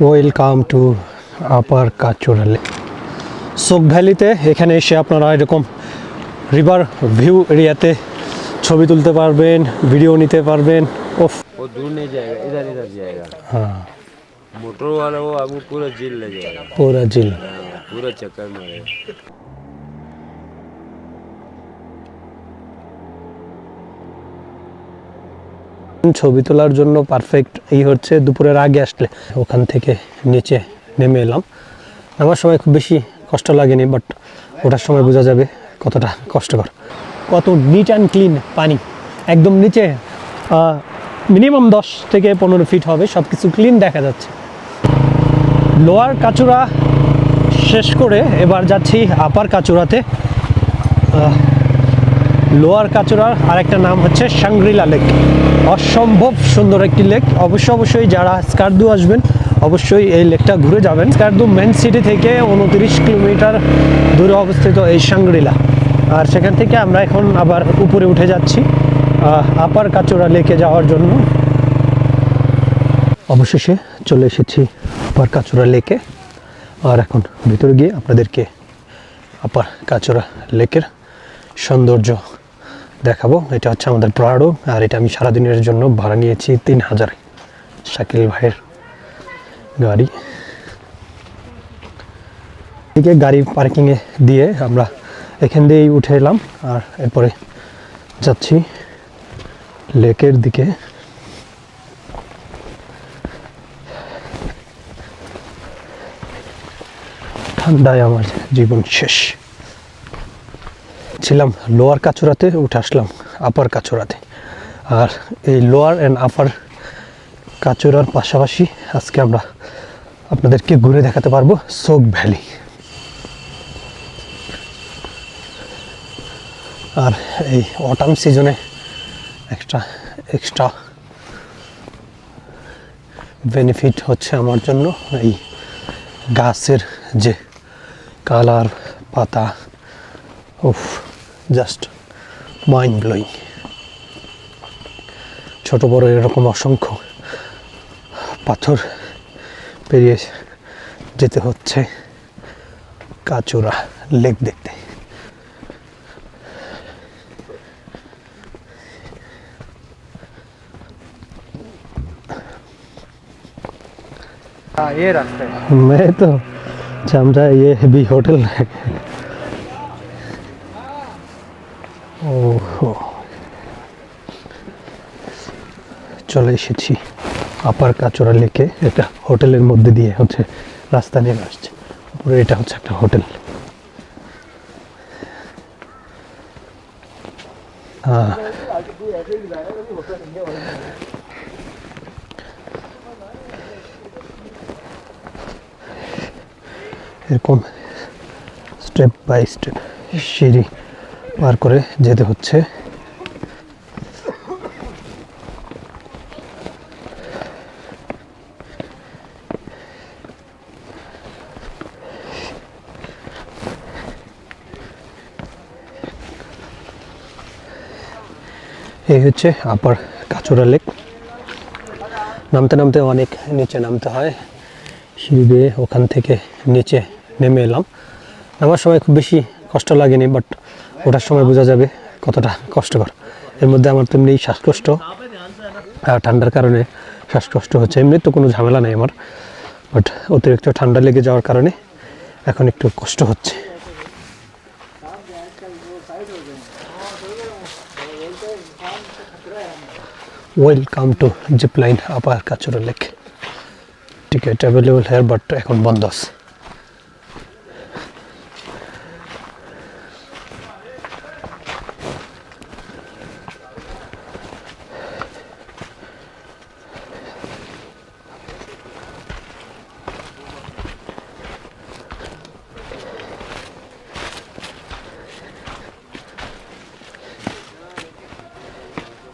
Welcome to upper কাচুরালে soak ভ্যালিতে এখানে এসে আপনারা এরকম রিভার ভিউ এরিয়াতে ছবি তুলতে পারবেন ভিডিও নিতে পারবেন ওফ वो दूर नहीं जाएगा इधर इधर जाएगा হ্যাঁ मोटर वाला वो आपको पूरा झील ले जाएगा পুরা জিল हाँ, पूरा चक्कर मारेगा ছবি তোলার জন্য পারফেক্ট এই হচ্ছে দুপুরের আগে আসলে ওখান থেকে নিচে নেমে এলাম। আমার সময় খুব বেশি কষ্ট লাগেনি বাট ওটার সময় বোঝা যাবে কতটা কষ্টকর। কত নিট অ্যান্ড ক্লিন পানি। একদম নিচে মিনিমাম দশ থেকে পনেরো ফিট হবে সব কিছু ক্লিন দেখা যাচ্ছে। লোয়ার কাচুরা শেষ করে এবার যাচ্ছি আপার কাচুরাতে। লোয়ার কাচুরার আরেকটা নাম হচ্ছে সাংগ্রিলা লেক। অসম্ভব সুন্দর একটি লেক অবশ্য অবশ্যই যারা স্কার্দু আসবেন, অবশ্যই এই লেকটা ঘুরে যাবেন। স্কার্দু মেন সিটি থেকে উনত্রিশ কিলোমিটার দূরে অবস্থিত এই সাংগ্রিলা আর সেখান থেকে আমরা এখন আবার উপরে উঠে যাচ্ছি আপার কাচুরা লেকে যাওয়ার জন্য। অবশেষে চলে এসেছি আপার কাচুরা লেকে আর এখন ভিতরে গিয়ে আপনাদেরকে আপার কাচুরা লেকের সৌন্দর্য দেখাবো। এটা হচ্ছে আমাদের প্রাড়ো আর এটা আমি সারাদিনের জন্য ভাড়া নিয়েছি তিন হাজার। শাকিল ভাইয়ের গাড়ি। এদিকে গাড়ি পার্কিংয়ে দিয়ে আমরা এখান দিয়েই উঠে এলাম, আর এরপরে যাচ্ছি লেকের দিকে। ঠান্ডায় আমার জীবন শেষ। ছিলাম লোয়ার কাচুরাতে উঠে আসলাম আপার কাচুরাতে আর এই লোয়ার অ্যান্ড আপার কাচুরার পাশাপাশি আজকে আমরা আপনাদেরকে ঘুরে দেখাতে পারব সোক ভ্যালি। আর এই অটাম সিজনে একটা এক্সট্রা বেনিফিট হচ্ছে আমার জন্য এই গাছের যে কালার পাতা, উফ জাস্ট মাইন্ড ব্লোয়িং ছোট বড় এরকম অসংখ্য পাথর পেরিয়ে যেতে হচ্ছে কাচুরা লেক দেখতে हाँ ये रास्ता है मैं तो समझा ये भी होटल है এসেছি। আপার কাচরা লেকে একটা হোটেলের মধ্যে দিয়ে হচ্ছে রাস্তা নেমে আসছে। উপরে এটা হচ্ছে একটা হোটেল। এরকম স্টেপ বাই স্টেপ সিঁড়ি পার করে যেতে হচ্ছে। হচ্ছে আপার কাচুরা লেক নামতে নামতে অনেক নিচে নামতে হয়। সিঁড়ি বেয়ে ওখান থেকে নিচে নেমে এলাম। নামার সময় খুব বেশি কষ্ট লাগেনি বাট ওঠার সময় বোঝা যাবে কতটা কষ্টকর। এর মধ্যে আমার তেমনি শ্বাসকষ্ট ঠান্ডার কারণে শ্বাসকষ্ট হচ্ছে। এমনি তো কোনো ঝামেলা নেই আমার বাট অতিরিক্ত ঠান্ডা লেগে যাওয়ার কারণে এখন একটু কষ্ট হচ্ছে। Welcome to zipline Upper Kachura Lake ticket available here but এখন বন্ধ আছে।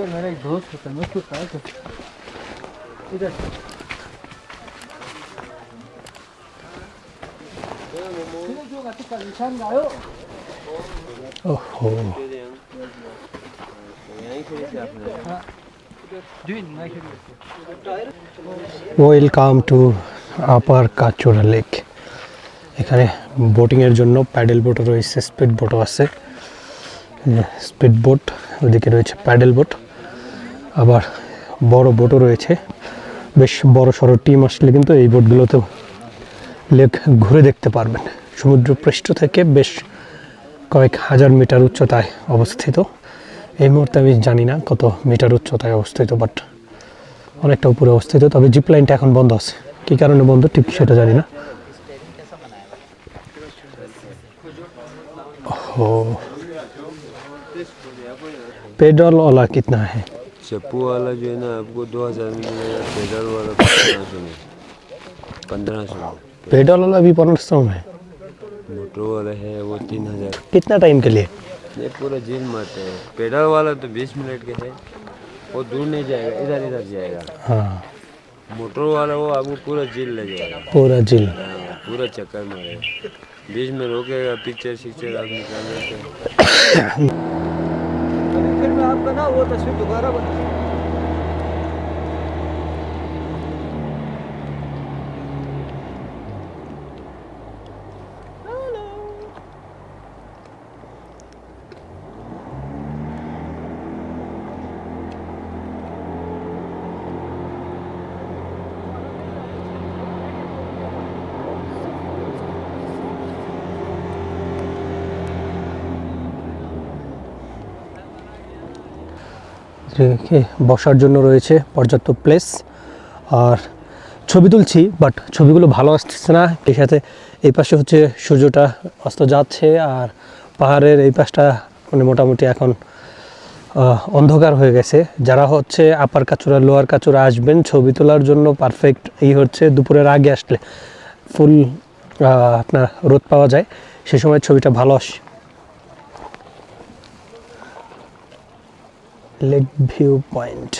इधर मेरा एक दोस्त होता है मैं उसको कहा था इधर जो गाती का निशान गायो ওহো यहीं से ऐसे आपने दुइन मैं खेल welcome to upper Kachura lake এখানে বোটিংয়ের জন্য প্যাডেল বোটও রয়েছে স্পিড বোটও আছে স্পিড বোট ওদিকে রয়েছে প্যাডেল বোট আবার বড় বোটও রয়েছে বেশ বড় সড়ো টিম আসলে কিন্তু এই বোটগুলোতেও লেক ঘুরে দেখতে পারবেন সমুদ্র পৃষ্ঠ থেকে বেশ কয়েক হাজার মিটার উচ্চতায় অবস্থিত এই মুহূর্তে আমি জানি না কত মিটার উচ্চতায় অবস্থিত বাট অনেকটা উপরে অবস্থিত তবে জিপ লাইনটা এখন বন্ধ আছে কী কারণে বন্ধ ঠিক সেটা জানি না ও पेडल वाला कितना है चप्पू वाला जो है ना आपको दो हज़ार में मिलेगा पेडल वाला पंद्रह सौ में। पंद्रह सौ में। पेडल वाला भी पंद्रह सौ में है। मोटर वाला है वो तीन हज़ार। कितना टाइम के लिए? ये पूरा जिल मत है। पेडल वाला तो बीस मिनट के है। वो दूर नहीं जाएगा इधर इधर जाएगा। हाँ। मोटर वाला वो आपको पूरा जिल ले जाएगा। पूरा जिल। हाँ, पूरा चक्कर मारेगा। बीच में रोकेगा पिक्चर सिक्चर आप निकाल लेते अभी फिर मैं आपका ना वो तस्वीर दोबारा बना রেখে বসার জন্য রয়েছে পর্যাপ্ত প্লেস আর ছবি তুলছি বাট ছবিগুলো ভালো আসতেছে না। এই সাথে এই পাশে হচ্ছে সূর্যটা অস্ত যাচ্ছে, আর পাহাড়ের এই পাশটা মানে মোটামুটি এখন অন্ধকার হয়ে গেছে। যারা হচ্ছে আপার কাচুরা লোয়ার কাচুরা আসবেন, ছবি তোলার জন্য পারফেক্ট এই হচ্ছে দুপুরের আগে আসলে ফুল আপনার রোদ পাওয়া যায়। সে সময় ছবিটা ভালো আসে লেক ভিউ পয়েন্ট।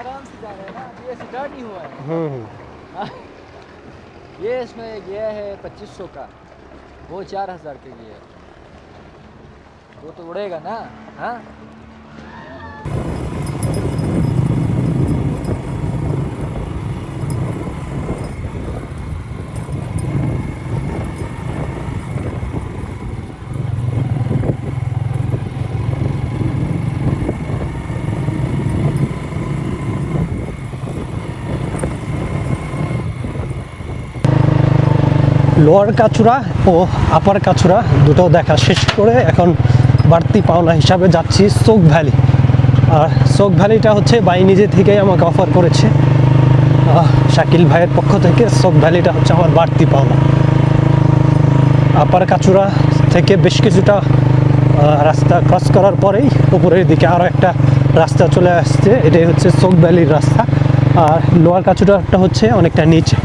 आराम से जा रहे हैं ना ये स्टार्ट नहीं हुआ है। हम्म। ये इसमें गया है पच्चीस सौ का वो चार हज़ार के लिए है। वो तो उड़ेगा ना हाँ? লোয়ার কাচুরা ও আপার কাচুরা দুটো দেখা শেষ করে এখন বাড়তি পাওনা হিসাবে যাচ্ছি সোক ভ্যালি। আর সোক ভ্যালিটা হচ্ছে বাই নিজে থেকেই আমাকে অফার করেছে। শাকিল ভাইয়ের পক্ষ থেকে সোক ভ্যালিটা হচ্ছে আমার বাড়তি পাওনা। আপার কাচুরা থেকে বেশ কিছুটা রাস্তা ক্রস করার পরেই উপরের দিকে আরও একটা রাস্তা চলে আসছে। এটাই হচ্ছে সোক ভ্যালির রাস্তা। আর লোয়ার কাচুরাটা হচ্ছে অনেকটা নিচে।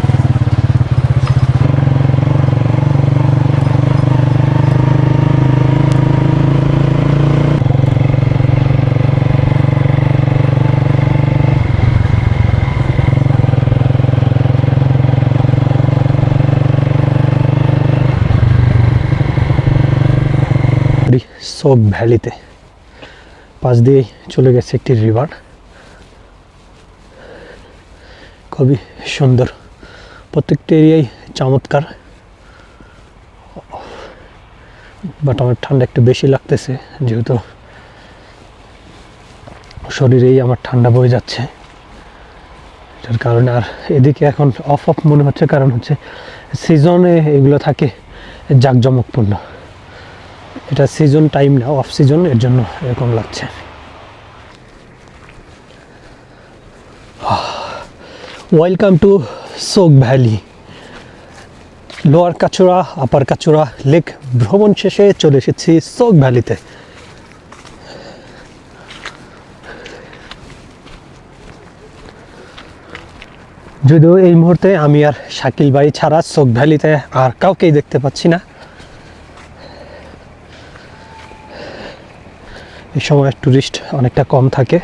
সোক ভ্যালিতে। পাশ দিয়ে চলে গেছে একটি রিভার। খুবই সুন্দর। প্রত্যেকটা এরিয়াই চমৎকার। বাট আমার ঠান্ডা একটু বেশি লাগতেছে, যেহেতু শরীরেই আমার ঠান্ডা বয়ে যাচ্ছে। যার কারণে আর এদিকে এখন অফ অফ মনে হচ্ছে, কারণ হচ্ছে সিজনে এগুলো থাকে জাঁকজমকপূর্ণ। এটা সিজন টাইম না অফ সিজন এর জন্য এরকম লাগছে। Welcome to Shoq Valley Lower Kachura Upper Kachura Lake ভ্রমণ শেষে চলে এসেছি সোক ভ্যালিতে যদিও এই মুহূর্তে আমি আর শাকিল ভাই ছাড়া সোক ভ্যালিতে আর কাউকেই দেখতে পাচ্ছি না এই সময় টুরিস্ট অনেকটা কম থাকে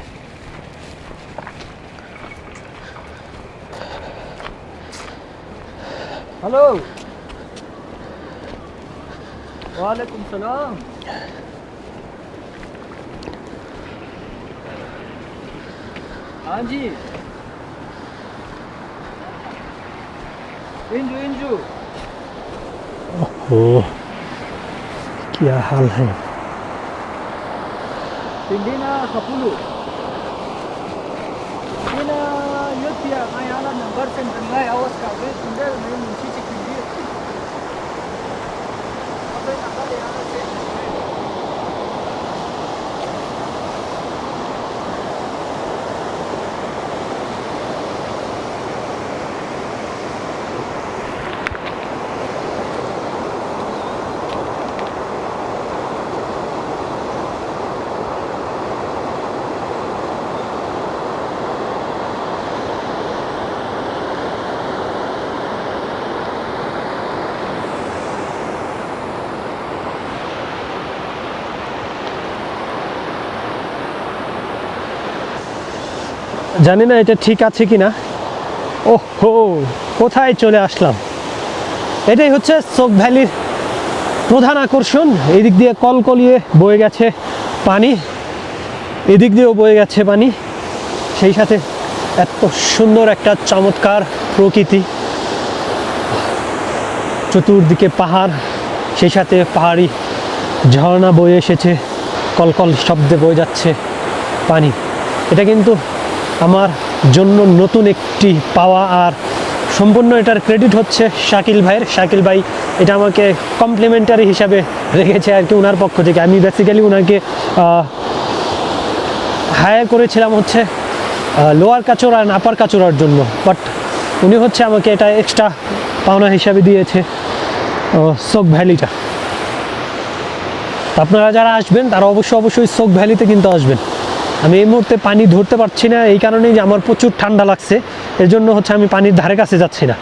हेलो वालेकुम सलाम हाँ जी इंजू इंजू ओ क्या हाल है hindi na kapulo. Hindi na yutya ngayalan ng barsen ng ngay awas ka. Wait, hindi na yung sisik hindi. Abay, akali, akali. জানি না এটা ঠিক আছে কি না ও হো কোথায় চলে আসলাম? এটাই হচ্ছে সোক ভ্যালির প্রধান আকর্ষণ। এদিক দিয়ে কলকলিয়ে বয়ে গেছে পানি। এদিক দিয়েও বয়ে গেছে পানি। সেই সাথে এত সুন্দর একটা চমৎকার প্রকৃতি। চতুর্দিকে পাহাড়, সেই সাথে পাহাড়ি ঝর্ণা বয়ে এসেছে। কলকল শব্দে বয়ে যাচ্ছে পানি। এটা কিন্তু আমার জন্য নতুন একটি পাওয়া আর সম্পূর্ণ এটার ক্রেডিট হচ্ছে শাকিল ভাইয়ের। শাকিল ভাই এটা আমাকে কমপ্লিমেন্টারি হিসাবে রেখেছে আর কি ওনার পক্ষ থেকে। আমি বেসিক্যালি ওনাকে হায়ার করেছিলাম হচ্ছে লোয়ার কাচোর আর আপার কাচোরার জন্য। বাট উনি হচ্ছে আমাকে এটা এক্সট্রা পাওনা হিসাবে দিয়েছে। সোক ভ্যালিটা আপনারা যারা আসবেন, তারা অবশ্যই অবশ্যই সোক ভ্যালিতে কিন্তু আসবেন। আমি এই মুহূর্তে পানি ধরতে পারছি না, এই কারণেই যে আমার প্রচুর ঠান্ডা লাগছে। এর জন্য হচ্ছে আমি পানির ধারে কাছে যাচ্ছি না।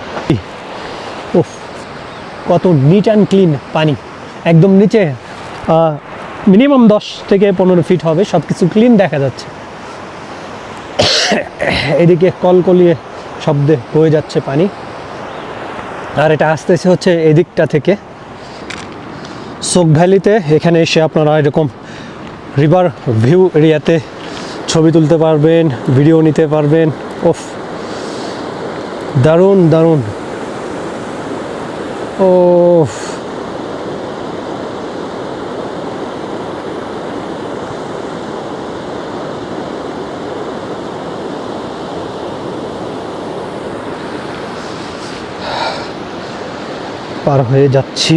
উফ, কত নিট অ্যান্ড ক্লিন পানি। একদম নিচে মিনিমাম দশ থেকে পনেরো ফিট হবে সব কিছু ক্লিন দেখা যাচ্ছে। এদিকে কলকলিয়ে শব্দে বয়ে যাচ্ছে পানি। আর এটা আসতেছে হচ্ছে এদিকটা থেকে। সোক ভ্যালিতে, এখানে এসে আপনারা এরকম রিভার ভিউ এরিয়াতে ছবি তুলতে পারবেন ভিডিও নিতে পারবেন। ওফ দারুণ দারুণ। ও পার হয়ে যাচ্ছি।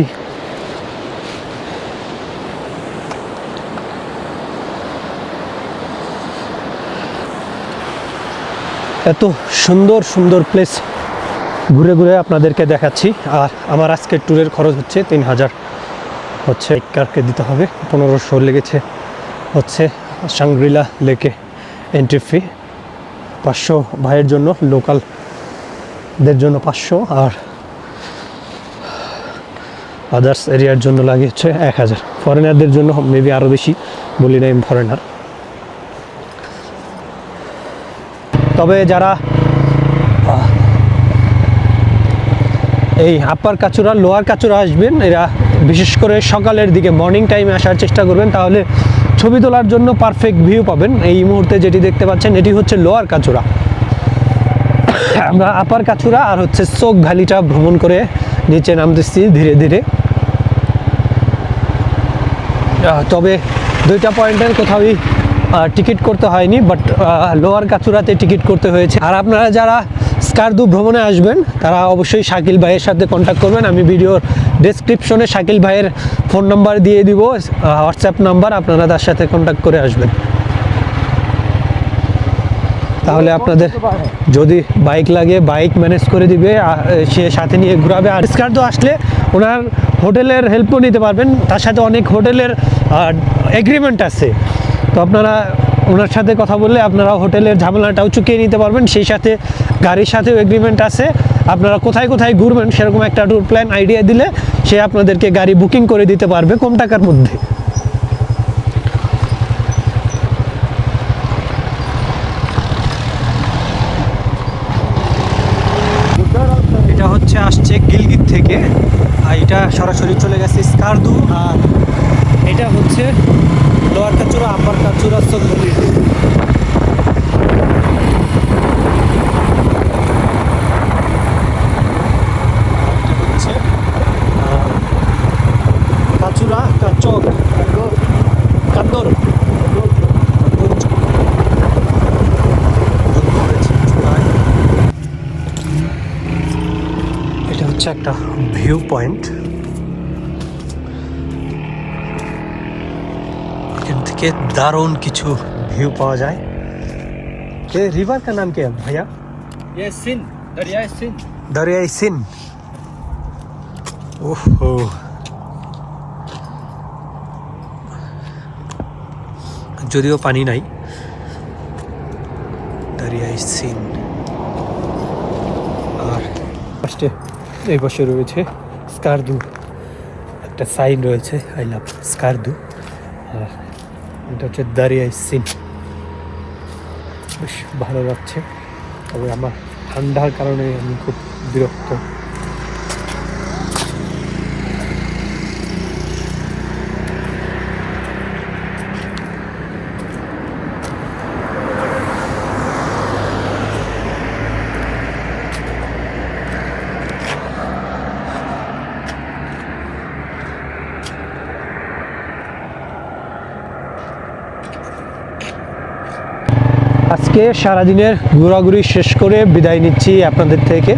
এত সুন্দর সুন্দর প্লেস ঘুরে ঘুরে আপনাদেরকে দেখাচ্ছি। আর আমার আজকের ট্যুরের খরচ হচ্ছে তিন হাজার। হচ্ছে কারকে দিতে হবে, পনেরোশো লেগেছে। হচ্ছে সাংগ্রিলা লেকে এন্ট্রি ফি পাঁচশো ভাইয়ের জন্য লোকালদের জন্য পাঁচশো। আর আদার্স এরিয়ার জন্য লাগে হচ্ছে এক হাজার। ফরেনারদের জন্য মেবি আরও বেশি, বলি না ফরেনার তবে যারা এই আপার কাচুরা, লোয়ার কাচুরা আসবেন, এরা বিশেষ করে সকালের দিকে মর্নিং টাইমে আসার চেষ্টা করবেন, তাহলে ছবি তোলার জন্য পারফেক্ট ভিউ পাবেন। এই মুহূর্তে যেটি দেখতে পাচ্ছেন, এটি হচ্ছে লোয়ার কাচুরা। আমরা আপার কাচুরা আর হচ্ছে চোখ ভ্যালিটা ভ্রমণ করে নিচে নামতেছি ধীরে ধীরে। তবে দুইটা পয়েন্টের কোথাওই টিকিট করতে হয়নি বাট লোয়ার কাচুরাতে টিকিট করতে হয়েছে। আর আপনারা যারা স্কারদু ভ্রমণে আসবেন, তারা অবশ্যই শাকিল ভাইয়ের সাথে কন্ট্যাক্ট করবেন। আমি ভিডিওর ডেসক্রিপশনে শাকিল ভাইয়ের ফোন নাম্বার দিয়ে দিব হোয়াটসঅ্যাপ নাম্বার আপনারা তার সাথে কন্ট্যাক্ট করে আসবেন। তাহলে আপনাদের যদি বাইক লাগে বাইক ম্যানেজ করে দিবে সে সাথে নিয়ে ঘুরাবে। আর স্কার্দো আসলে ওনার হোটেলের হেল্পও নিতে পারবেন। তার সাথে অনেক হোটেলের এগ্রিমেন্ট আছে। তো আপনারা ওনার সাথে কথা বললে আপনারা হোটেলের ঝামেলাটাও চুকিয়ে নিতে পারবেন, সেই সাথে গাড়ির সাথেও এগ্রিমেন্ট আছে। আপনারা কোথায় কোথায় ঘুরবেন সেরকম একটা ট্যুর প্ল্যান আইডিয়া দিলে সে আপনাদেরকে গাড়ি বুকিং করে দিতে পারবে কম টাকার মধ্যে। এটা হচ্ছে আসছে গিলগিত থেকে, আর এটা সরাসরি চলে গেছে স্কারদু, আর এটা হচ্ছে লোয়ার কাচুরা আপার কাচুরা আহ, কাচুরা এটা হচ্ছে একটা ভিউ পয়েন্ট থেকে দারুণ কিছু ভিউ পাওয়া যায় ये रिवर का नाम क्या है भैया ये सिंध दरियाए सिंध दरियाई सिन ओहो যদিও পানি নাই দরিয়াই সিন আর ফার্স্টে এই পাশে রয়েছে স্কারদু একটা সাইন রয়েছে আই লাভ স্কারদু আর এটা হচ্ছে দারিয়াই সিন বেশ ভালো লাগছে। তবে আমার ঠান্ডার কারণে আমি খুব বিরক্ত। সারাদিনের ঘোরাঘুরি শেষ করে বিদায় নিচ্ছি আপনাদের থেকে।